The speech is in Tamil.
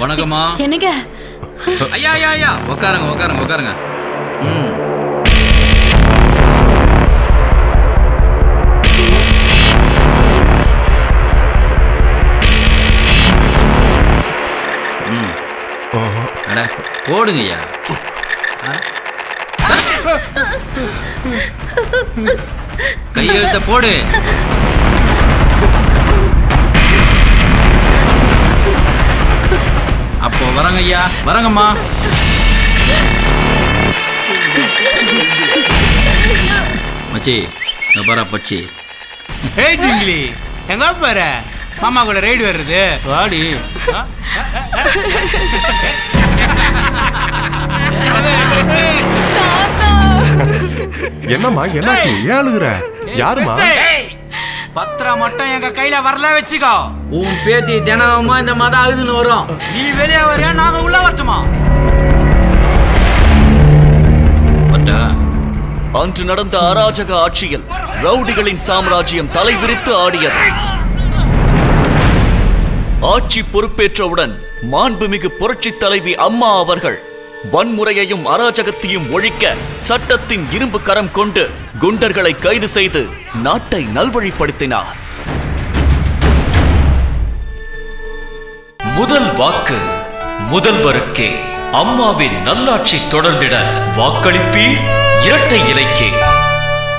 வணக்கம்மா. என்னங்க? ஐயா ஐயா ஐயா. உட்காருங்க உட்காருங்க உட்காருங்க ம். அட போடுங்க ஐயா. கையெழுத்த போடு. வரங்க ஐயா வரங்கம்மா. மச்சி இங்க பாரா பச்சி ஏய் ஜிங்கிலி எங்க போற மாமா கூட ரைடு வர்றது. வாடி? என்னம்மா என்னாச்சு? ஏன் அழுகுற? யாருமா பத்திரம் மட்டும் எங்க கையில வரல வச்சுக்கோ. உன் பேத்தி தினமும் இந்த மதம் அழுதுன்னு வரும். நீ வெளியே வரையா நாங்க உள்ள வரட்டுமா? அன்று நடந்த அராஜக ஆட்சியில் ரவுடிகளின் சாம்ராஜ்யம் தலைவிரித்து ஆடியது. ஆட்சி பொறுப்பேற்றவுடன் மாண்புமிகு புரட்சி தலைவி அம்மா அவர்கள் வன்முறையையும் அராஜகத்தையும் ஒழிக்க சட்டத்தின் இரும்பு கரம் கொண்டு குண்டர்களை கைது செய்து நாட்டை நல்வழிப்படுத்தினார். முதல் வாக்கு முதல்வருக்கே அம்மாவின் நல்லாட்சி தொடர்ந்திட வாக்களிப்பீர் இரட்டை இலைக்கே.